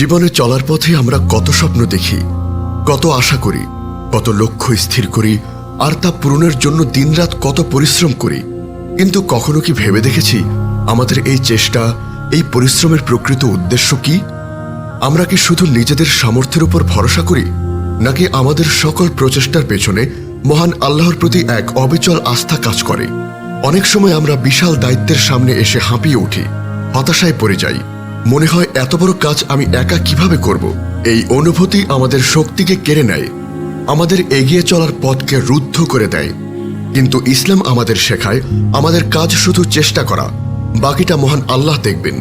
জীবনে চলার পথে আমরা কত স্বপ্ন দেখি, কত আশা করি, কত লক্ষ্য স্থির করি, আর তা পূরণের জন্য দিনরাত কত পরিশ্রম করি। কিন্তু কখনো কি ভেবে দেখেছি আমাদের এই চেষ্টা, এই পরিশ্রমের প্রকৃত উদ্দেশ্য কি? আমরা কি শুধু নিজেদের সামর্থ্যের উপর ভরসা করি, নাকি আমাদের সকল প্রচেষ্টার পেছনে মহান আল্লাহর প্রতি এক অবিচল আস্থা কাজ করে? অনেক সময় আমরা বিশাল দায়িত্বের সামনে এসে হাঁপিয়ে উঠি, হতাশায় পড়ে যাই মনে হয় এত বড় কাজ আমি একা কীভাবে করব? এই অনুভূতি আমাদের শক্তিকে কেড়ে নেয়। আমাদের এগিয়ে চলার পথকে রুদ্ধ করে দেয়। কিন্তু ইসলাম আমাদের শেখায়, আমাদের কাজ শুধু চেষ্টা করা। বাকিটা মহান আল্লাহ দেখবেন।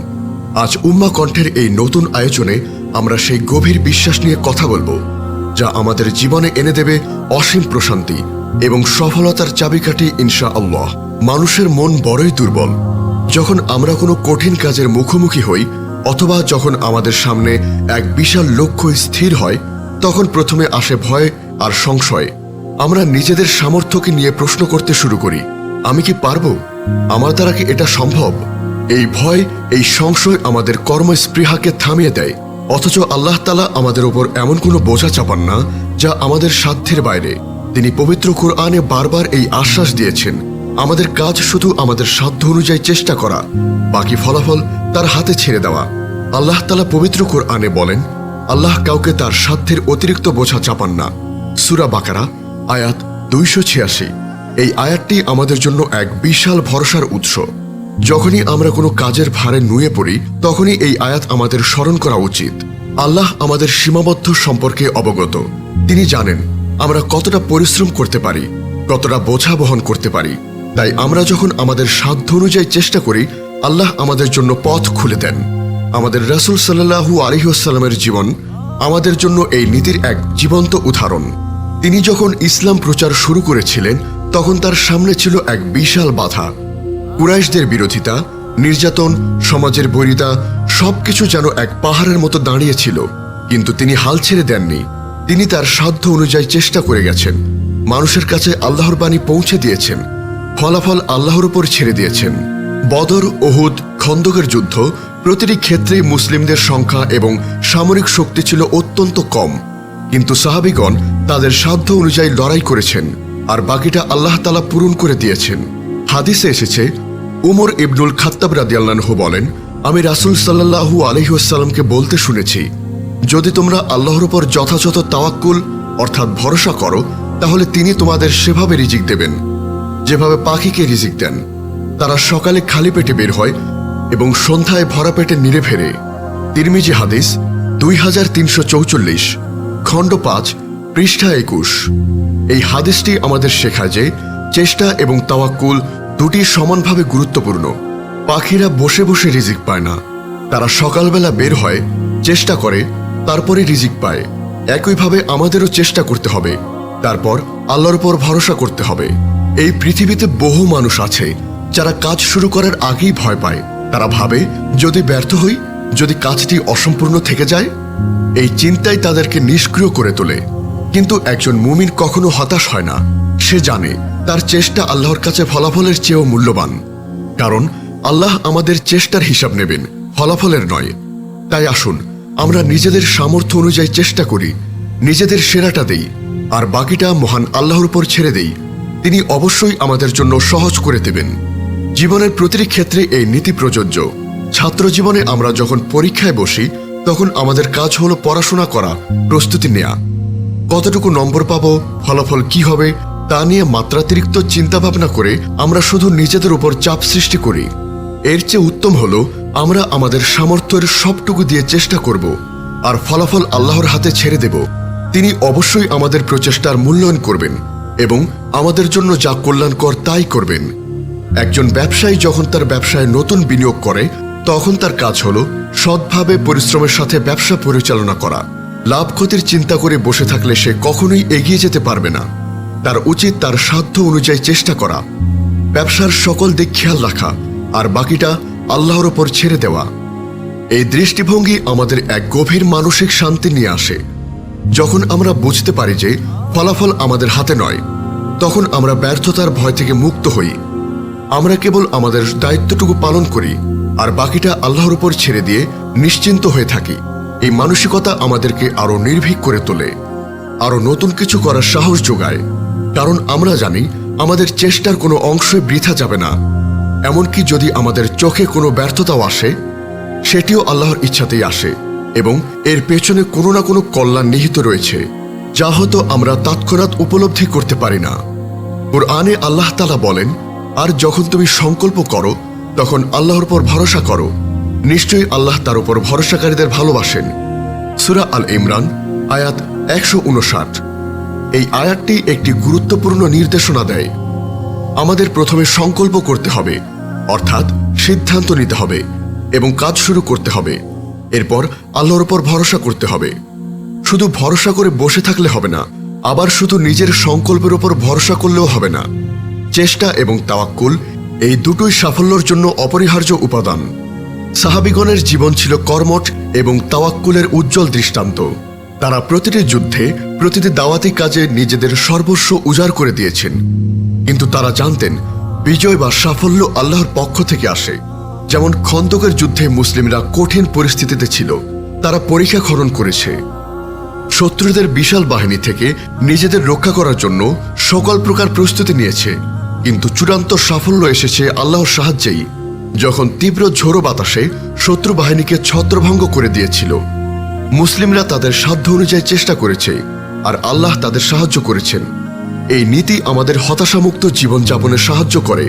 আজ উম্মা কণ্ঠের এই নতুন আয়োজনে আমরা সেই গভীর বিশ্বাস নিয়ে কথা বলব, যা আমাদের জীবনে এনে দেবে অসীম প্রশান্তি এবং সফলতার চাবিকাঠি ইনশা আল্লাহ মানুষের মন বড়ই দুর্বল। যখন আমরা কোনো কঠিন কাজের মুখোমুখি হই অথবা যখন আমাদের সামনে এক বিশাল লক্ষ্য স্থির হয়, তখন প্রথমে আসে ভয় আর সংশয়। আমরা নিজেদের সামর্থ্যকে নিয়ে প্রশ্ন করতে শুরু করি, আমি কি পারব? আমার দ্বারা কি এটা সম্ভব? এই ভয়, এই সংশয় আমাদের কর্মস্পৃহাকে থামিয়ে দেয়। অথচ আল্লাহ তালা আমাদের ওপর এমন কোনো বোঝা চাপান না, যা আমাদের সাধ্যের বাইরে। তিনি পবিত্র কোরআনে বারবার এই আশ্বাস দিয়েছেন আমাদের কাজ শুধু আমাদের সাধ্য অনুযায়ী চেষ্টা করা, বাকি ফলাফল তার হাতে ছেড়ে দেওয়া। আল্লাহ তালা পবিত্র কোরআনে বলেন, আল্লাহ কাউকে তার সাধ্যের অতিরিক্ত বোঝা চাপান না। সুরা বাকারা, আয়াত দুইশো ছিয়াশি। এই আয়াতটি আমাদের জন্য এক বিশাল ভরসার উৎস। যখনই আমরা কোনো কাজের ভারে নুয়ে পড়ি, তখনই এই আয়াত আমাদের স্মরণ করা উচিত। আল্লাহ আমাদের সীমাবদ্ধ সম্পর্কে অবগত। তিনি জানেন আমরা কতটা পরিশ্রম করতে পারি, কতটা বোঝা বহন করতে পারি। তাই আমরা যখন আমাদের সাধ্য অনুযায়ী চেষ্টা করি, আল্লাহ আমাদের জন্য পথ খুলে দেন। আমাদের রাসুল সাল্লাহু আলহিউসাল্লামের জীবন আমাদের জন্য এই নীতির এক জীবন্ত উদাহরণ। তিনি যখন ইসলাম প্রচার শুরু করেছিলেন, তখন তার সামনে ছিল এক বিশাল বাধা। কুরাইশদের বিরোধিতা, নির্যাতন, সমাজের বৈরিতা, সবকিছু যেন এক পাহাড়ের মতো দাঁড়িয়েছিল, কিন্তু তিনি হাল ছেড়ে দেননি। তিনি তার সাধ্য অনুযায়ী চেষ্টা করে গেছেন। মানুষের কাছে আল্লাহর বাণী পৌঁছে দিয়েছেন। ফলাফল আল্লাহর উপর ছেড়ে দিয়েছেন। বদর ওহুদ খন্দকের যুদ্ধ প্রতিটি ক্ষেত্রেই মুসলিমদের সংখ্যা এবং সামরিক শক্তি ছিল অত্যন্ত কম। কিন্তু সাহাবিগণ তাদের সাধ্য অনুযায়ী লড়াই করেছেন আর বাকিটা আল্লাহ তালা পূরণ করে দিয়েছেন। হাদিসে এসেছে, উমর ইবনুল খাত্তাব রাদিয়াল্লাহ বলেন, আমি রাসুল সাল্লাহু আলহিউসাল্লামকে বলতে শুনেছি, যদি তোমরা আল্লাহর উপর যথাযথ তাওয়াক্কুল অর্থাৎ ভরসা করো, তাহলে তিনি তোমাদের সেভাবে রিজিক দেবেন। যেভাবে পাখিকে রিজিক দেন, তারা সকালে খালি পেটে বের হয় এবং সন্ধ্যায় ভরা পেটে নিরে ফেরে। তিরমিজি হাদিস দুই হাজার তিনশো চৌচল্লিশ, খণ্ড পাঁচ, পৃষ্ঠা একুশ। এই হাদিসটি আমাদের শেখায় যে চেষ্টা এবং তাওয়াক্কুল দুটি সমানভাবে গুরুত্বপূর্ণ। পাখিরা বসে বসে রিজিক পায় না। তারা সকালবেলা বের হয়, চেষ্টা করে, তারপরে রিজিক পায়। একইভাবে আমাদেরও চেষ্টা করতে হবে। তারপর আল্লাহর উপর ভরসা করতে হবে। এই পৃথিবীতে বহু মানুষ আছে যারা কাজ শুরু করার আগেই ভয় পায়। তারা ভাবে, যদি ব্যর্থ হই, যদি কাজটি অসম্পূর্ণ থেকে যায়, এই চিন্তাই তাদেরকে নিষ্ক্রিয় করে তোলে। কিন্তু একজন মুমিন কখনো হতাশ হয় না। সে জানে, তার চেষ্টা আল্লাহর কাছে ফলাফলের চেয়েও মূল্যবান। কারণ, আল্লাহ আমাদের চেষ্টার হিসাব নেবেন, ফলাফলের নয়। তাই আসুন, আমরা নিজেদের সামর্থ্য অনুযায়ী চেষ্টা করি, নিজেদের সেরাটা দেই, আর বাকিটা মহান আল্লাহর উপর ছেড়ে দেই। তিনি অবশ্যই আমাদের জন্য সহজ করে দেবেন। জীবনের প্রতিটি ক্ষেত্রে এই নীতি প্রযোজ্য। ছাত্র জীবনে আমরা যখন পরীক্ষায় বসি, তখন আমাদের কাজ হলো পড়াশোনা করা, প্রস্তুতি নেয়া। কতটুকু নম্বর পাবো, ফলাফল কি হবে, তা নিয়ে মাত্রাতিরিক্ত চিন্তাভাবনা করে আমরা শুধু নিজেদের উপর চাপ সৃষ্টি করি। এর চেয়ে উত্তম হলো, আমরা আমাদের সামর্থ্যের সবটুকু দিয়ে চেষ্টা করব, আর ফলাফল আল্লাহর হাতে ছেড়ে দেব। তিনি অবশ্যই আমাদের প্রচেষ্টার মূল্যায়ন করবেন। এবং আমাদের জন্য যা কল্যাণকর তাই করবেন। একজন ব্যবসায়ী যখন তার ব্যবসায় নতুন বিনিয়োগ করে, তখন তার কাজ হলো সৎভাবে পরিশ্রমের সাথে ব্যবসা পরিচালনা করা। লাভ ক্ষতির চিন্তা করে বসে থাকলে সে কখনোই এগিয়ে যেতে পারবে না। তার উচিত তার সাধ্য অনুযায়ী চেষ্টা করা। ব্যবসার সকল দিক খেয়াল রাখা, আর বাকিটা আল্লাহর ওপর ছেড়ে দেওয়া। এই দৃষ্টিভঙ্গি আমাদের এক গভীর মানসিক শান্তি নিয়ে আসে। যখন আমরা বুঝতে পারি যে ফলাফল আমাদের হাতে নয়। তখন আমরা ব্যর্থতার ভয় থেকে মুক্ত হই। আমরা কেবল আমাদের দায়িত্বটুকু পালন করি আর বাকিটা আল্লাহর উপর ছেড়ে দিয়ে নিশ্চিন্ত হয়ে থাকি। এই মানসিকতা আমাদেরকে আরও নির্ভীক করে তোলে আরও নতুন কিছু করার সাহস যোগায়। কারণ আমরা জানি, আমাদের চেষ্টার কোনো অংশই বৃথা যাবে না। এমনকি যদি আমাদের চোখে কোনো ব্যর্থতাও আসে, সেটিও আল্লাহর ইচ্ছাতেই আসে এবং এর পেছনে কোনো না কোনো কল্যাণ নিহিত রয়েছে। যা হয়তো আমরা তৎক্ষণাৎ উপলব্ধি করতে পারি না। কোরআনে আল্লাহ তালা বলেন, আর যখন তুমি সংকল্প করো, তখন আল্লাহর উপর ভরসা করো। নিশ্চয়ই আল্লাহ তার উপর ভরসাকারীদের ভালোবাসেন। সুরা আল ইমরান, আয়াত একশো উনষাট এই আয়াতটি একটি গুরুত্বপূর্ণ নির্দেশনা দেয়। আমাদের প্রথমে সংকল্প করতে হবে, অর্থাৎ সিদ্ধান্ত নিতে হবে এবং কাজ শুরু করতে হবে। এরপর আল্লাহর উপর ভরসা করতে হবে। শুধু ভরসা করে বসে থাকলে হবে না, আবার শুধু নিজের সংকল্পের উপর ভরসা করলেও হবে না। চেষ্টা এবং তাওয়াক্কুল এই দুটোই সাফল্যের জন্য অপরিহার্য উপাদান। সাহাবিগণের জীবন ছিল কর্মঠ এবং তাওয়াক্কুলের উজ্জ্বল দৃষ্টান্ত। তারা প্রতিটি যুদ্ধে, প্রতিটি দাওয়াতি কাজে নিজেদের সর্বস্ব উজাড় করে দিয়েছেন। কিন্তু তারা জানতেন, বিজয় বা সাফল্য আল্লাহর পক্ষ থেকে আসে। যেমন খন্দকের যুদ্ধে মুসলিমরা কঠিন পরিস্থিতিতে ছিল, তারা পরীক্ষা খনন করেছে। শত্রুদের বিশাল বাহিনী থেকে নিজেদের রক্ষা করার জন্য সকল প্রকার প্রস্তুতি নিয়েছে। কিন্তু চূড়ান্ত সাফল্য এসেছে আল্লাহর সাহায্যেই, যখন তীব্র ঝোড়ো বাতাসে শত্রু বাহিনীকে ছত্রভঙ্গ করে দিয়েছিল। মুসলিমরা তাদের সাধ্য অনুযায়ী চেষ্টা করেছে, আর আল্লাহ তাদের সাহায্য করেছেন। এই নীতি আমাদের হতাশামুক্ত জীবনযাপনে সাহায্য করে।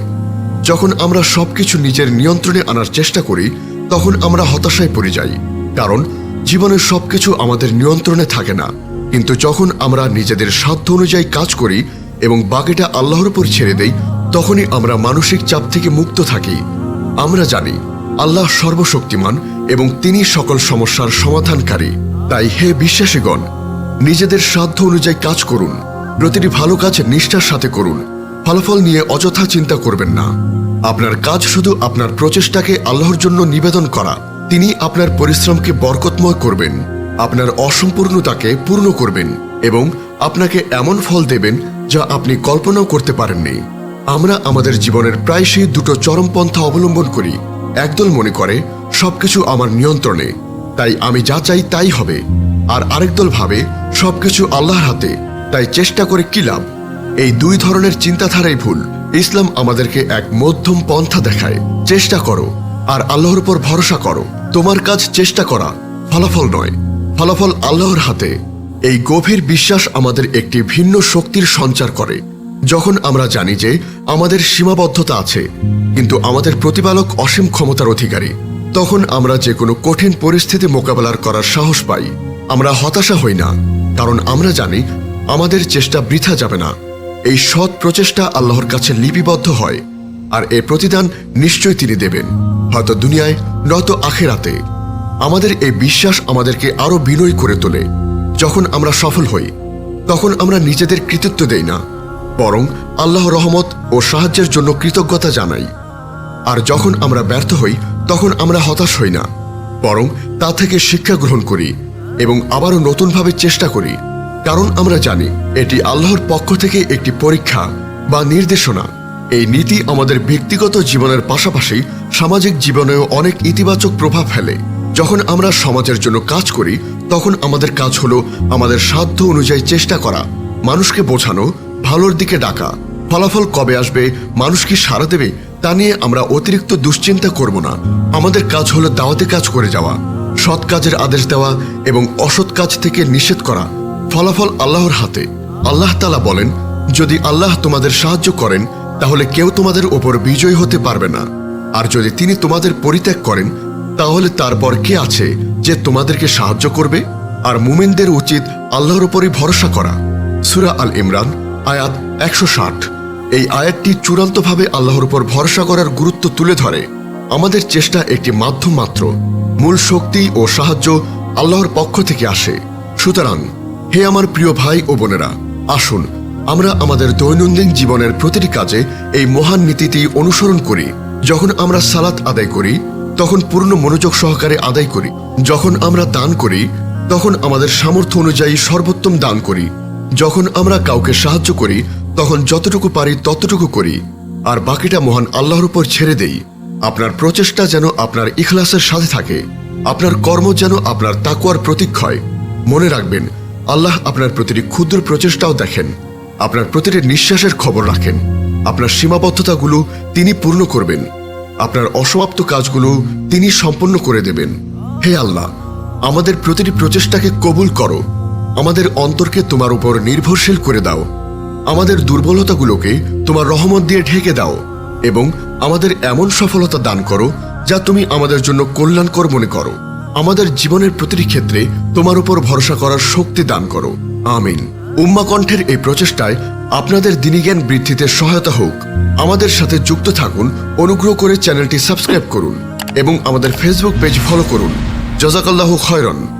যখন আমরা সবকিছু নিজের নিয়ন্ত্রণে আনার চেষ্টা করি, তখন আমরা হতাশায় পড়ে যাই, কারণ জীবনের সবকিছু আমাদের নিয়ন্ত্রণে থাকে না। কিন্তু যখন আমরা নিজেদের সাধ্য অনুযায়ী কাজ করি এবং বাকিটা আল্লাহর উপর ছেড়ে দেই, তখনই আমরা মানসিক চাপ থেকে মুক্ত থাকি। আমরা জানি, আল্লাহ সর্বশক্তিমান এবং তিনি সকল সমস্যার সমাধানকারী। তাই হে বিশ্বাসীগণ, নিজেদের সাধ্য অনুযায়ী কাজ করুন। প্রতিটি ভালো কাজ নিষ্ঠার সাথে করুন। ফলাফল নিয়ে অযথা চিন্তা করবেন না। আপনার কাজ শুধু আপনার প্রচেষ্টাকে আল্লাহর জন্য নিবেদন করা। তিনি আপনার পরিশ্রমকে বরকতময় করবেন, আপনার অসম্পূর্ণতাকে পূর্ণ করবেন এবং আপনাকে এমন ফল দেবেন যা আপনি কল্পনাও করতে পারেননি। আমরা আমাদের জীবনের প্রায়শই দুটো চরমপন্থা অবলম্বন করি। একদল মনে করে, সবকিছু আমার নিয়ন্ত্রণে, তাই আমি যা চাই তাই হবে। আর আরেক দল ভাবে, সবকিছু আল্লাহর হাতে, তাই চেষ্টা করে কি লাভ? এই দুই ধরনের চিন্তাধারাই ভুল। ইসলাম আমাদেরকে এক মধ্যম পন্থা দেখায়। চেষ্টা করো। আর আল্লাহর উপর ভরসা করো। তোমার কাজ চেষ্টা করা ফলাফল নয়। ফলাফল আল্লাহর হাতে। এই গভীর বিশ্বাস আমাদের একটি ভিন্ন শক্তির সঞ্চার করে। যখন আমরা জানি যে আমাদের সীমাবদ্ধতা আছে, কিন্তু আমাদের প্রতিপালক অসীম ক্ষমতার অধিকারী, তখন আমরা যে কোনো কঠিন পরিস্থিতি মোকাবেলার করার সাহস পাই। আমরা হতাশা হই না, কারণ আমরা জানি আমাদের চেষ্টা বৃথা যাবে না। এই সৎ প্রচেষ্টা আল্লাহর কাছে লিপিবদ্ধ হয়। আর এর প্রতিদান নিশ্চয় তিনি দেবেন। হয়তো দুনিয়ায় নয়তো আখেরাতে। আমাদের এই বিশ্বাস আমাদেরকে আরও বিনয়ী করে তোলে। যখন আমরা সফল হই, তখন আমরা নিজেদের কৃতিত্ব দেই না, বরং আল্লাহ রহমত ও সাহায্যের জন্য কৃতজ্ঞতা জানাই। আর যখন আমরা ব্যর্থ হই, তখন আমরা হতাশ হই না, বরং তা থেকে শিক্ষা গ্রহণ করি এবং আবারও নতুনভাবে চেষ্টা করি। কারণ আমরা জানি, এটি আল্লাহর পক্ষ থেকে একটি পরীক্ষা বা নির্দেশনা। এই নীতি আমাদের ব্যক্তিগত জীবনের পাশাপাশি সামাজিক জীবনেও অনেক ইতিবাচক প্রভাব ফেলে। যখন আমরা সমাজের জন্য কাজ করি, তখন আমাদের কাজ হলো আমাদের সাধ্য অনুযায়ী চেষ্টা করা, মানুষকে বোঝানো, ভালোর দিকে ডাকা। ফলাফল কবে আসবে, মানুষ কি সাড়া দেবে, তা নিয়ে আমরা অতিরিক্ত দুশ্চিন্তা করব না। আমাদের কাজ হলো দাওয়াতে কাজ করে যাওয়া, সৎ কাজের আদেশ দেওয়া এবং অসৎ কাজ থেকে নিষেধ করা। ফলাফল আল্লাহর হাতে। আল্লাহ তালা বলেন, যদি আল্লাহ তোমাদের সাহায্য করেন তাহলে কেউ তোমাদের ওপর বিজয় হতে পারবে না। আর যদি তিনি তোমাদের পরিত্যাগ করেন, তাহলে তারপর কে আছে যে তোমাদেরকে সাহায্য করবে? আর মুমিনদের উচিত আল্লাহর উপরই ভরসা করা। সুরা আল ইমরান, আয়াত একশো ষাট। এই আয়াতটি চূড়ান্তভাবে আল্লাহর উপর ভরসা করার গুরুত্ব তুলে ধরে। আমাদের চেষ্টা একটি মাধ্যম মাত্র। মূল শক্তি ও সাহায্য আল্লাহর পক্ষ থেকে আসে। সুতরাং, হে আমার প্রিয় ভাই ও বোনেরা, আসুন আমরা আমাদের দৈনন্দিন জীবনের প্রতিটি কাজে এই মহান নীতিটি অনুসরণ করি। যখন আমরা সালাত আদায় করি, তখন পূর্ণ মনোযোগ সহকারে আদায় করি। যখন আমরা দান করি, তখন আমাদের সামর্থ্য অনুযায়ী সর্বোত্তম দান করি। যখন আমরা কাউকে সাহায্য করি, তখন যতটুকু পারি ততটুকু করি। আর বাকিটা মহান আল্লাহর উপর ছেড়ে দেই। আপনার প্রচেষ্টা যেন আপনার ইখলাসের সাথে থাকে। আপনার কর্ম যেন আপনার তাকুয়ার প্রতীক হয়। মনে রাখবেন, আল্লাহ আপনার প্রতিটি ক্ষুদ্র প্রচেষ্টাও দেখেন। আপনার প্রতিটি নিঃশ্বাসের খবর রাখেন। আপনার সীমাবদ্ধতাগুলো তিনি পূর্ণ করবেন। আপনার অসমাপ্ত কাজগুলো তিনি সম্পন্ন করে দেবেন। হে আল্লাহ, আমাদের প্রতিটি প্রচেষ্টাকে কবুল করো। আমাদের অন্তরকে তোমার উপর নির্ভরশীল করে দাও। আমাদের দুর্বলতাগুলোকে তোমার রহমত দিয়ে ঢেকে দাও এবং আমাদের এমন সফলতা দান করো যা তুমি আমাদের জন্য কল্যাণকর মনে করো। আমাদের জীবনের প্রতিটি ক্ষেত্রে তোমার উপর ভরসা করার শক্তি দান করো। আমিন। উম্মা কণ্ঠের এই প্রচেষ্টায় আপনাদের দিনীজ্ঞান বৃদ্ধিতে সহায়তা হোক। আমাদের সাথে যুক্ত থাকুন, অনুগ্রহ করে চ্যানেলটি সাবস্ক্রাইব করুন এবং আমাদের ফেসবুক পেজ ফলো করুন। জজাকাল্লাহ খয়রন।